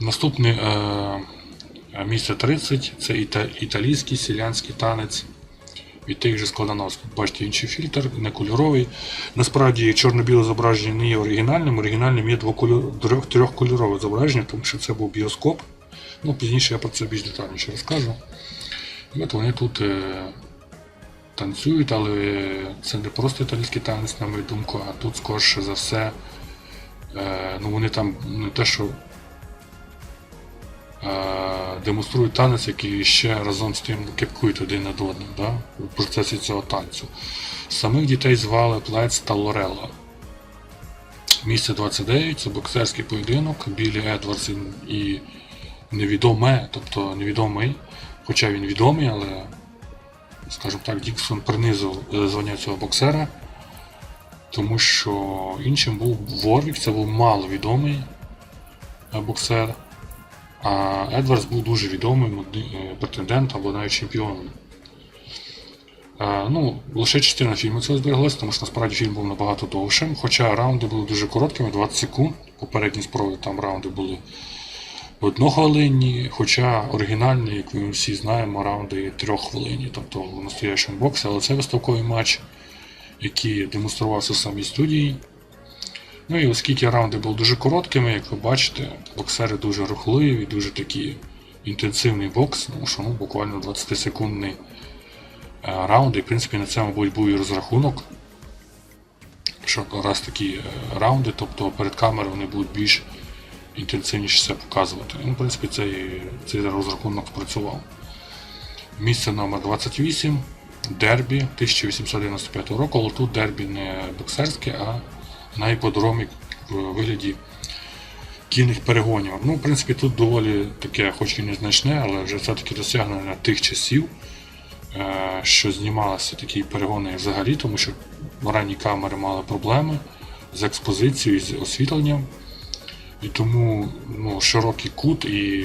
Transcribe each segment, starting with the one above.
Наступне е, місце 30 це іта, італійський селянський танець від тих же складановських. Бачите, інший фільтр, не кольоровий. Насправді чорно-біле зображення не є оригінальним. Оригінальним є трьохкольорове зображення, тому що це був біоскоп. Ну, пізніше я про це більш детальніше розкажу. І от вони тут е, танцюють, але це не просто італійський танець, на мою думку, а тут скорше за все. Е, ну вони там не те, що демонструють танець, який ще разом з тим кепкують один над одним да, в процесі цього танцю. Самих дітей звали Плець та Лорелла. Місце 29 це боксерський поєдинок. Білі Едвардс і невідоме, тобто невідомий, хоча він відомий, але, скажімо так, Діксон принизив е, звання цього боксера, тому що іншим був Ворвік, це був маловідомий е, боксер. А Едвардс був дуже відомий моди- е, або навіть чемпіоном. Е, Ну, лише частина фільму цього збереглася, тому що насправді фільм був набагато довшим, хоча раунди були дуже короткими, 20 секунд. Попередні спроби там раунди були однохвилинні, хоча оригінальні, як ми всі знаємо, раунди трьоххвилинні, тобто в настоящому боксі, але це виставковий матч, який демонструвався в самій студії. Ну і оскільки раунди були дуже короткими, як ви бачите, боксери дуже рухливі, дуже такий інтенсивний бокс, тому що ну, буквально 20-секундний е, раунд, і в принципі на це, мабуть, був і розрахунок. Що раз такі е, раунди, тобто перед камерою вони будуть більш інтенсивніше все показувати. Ну, в принципі, цей, цей розрахунок спрацював. Місце номер 28 Дербі 1895 року, але тут дербі не боксерське, а на іпподромі в вигляді кінних перегонів. Ну, в принципі, тут доволі таке, хоч і незначне, але вже все-таки досягнення тих часів, е, що знімалися такі перегони взагалі, тому що ранні камери мали проблеми з експозицією, з освітленням. І тому ну, широкий кут і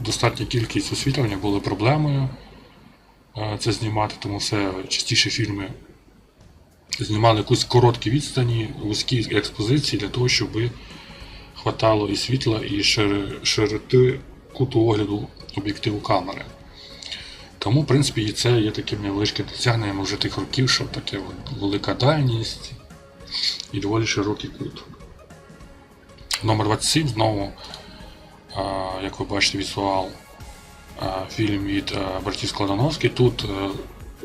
достатня кількість освітлення були проблемою е, це знімати, тому все частіше фільми знімали якусь короткі відстані, вузькі експозиції для того, щоб хватало і світла, і широти куту огляду об'єктиву камери. Тому, в принципі, і це є таким невеличким досягненням вже тих років, що таке велика дальність і доволі широкий кут. Номер 27 знову, як ви бачите, візуал фільм від братів Складановських. Тут е,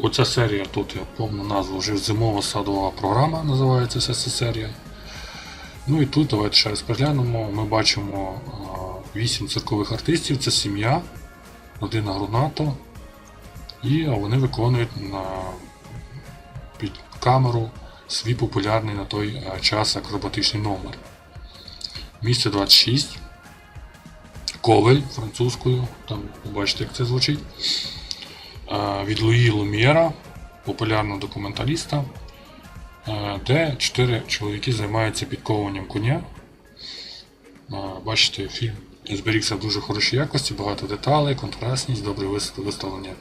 оця серія, тут я повну назву вже зимова садова програма називається ця серія. Ну і тут давайте ще раз переглянемо. Ми бачимо 8 циркових артистів, це сім'я, родина Грунато. І вони виконують на під камеру свій популярний на той час акробатичний номер. Місце 26. Ковель французькою, там ви бачите, як це звучить. Е, Від Луї Лум'єра, популярного документаліста, е, де чотири чоловіки займаються підковуванням коня. Е, Бачите, фільм зберігся в дуже хорошій якості, багато деталей, контрастність, добре виставлення.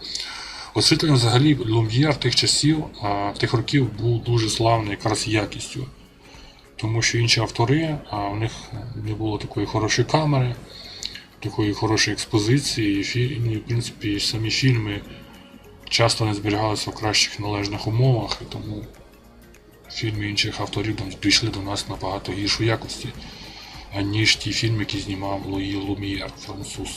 Освітлення взагалі Лум'єр тих часів, тих років був дуже славний якраз якістю. Тому що інші автори, а у них не було такої хорошої камери, такої хорошої експозиції, і, в принципі самі фільми часто не зберігалися в кращих належних умовах, і тому фільми інших авторів дійшли до нас набагато гіршої якості, аніж ті фільми, які знімав Луї Лумієр, француз.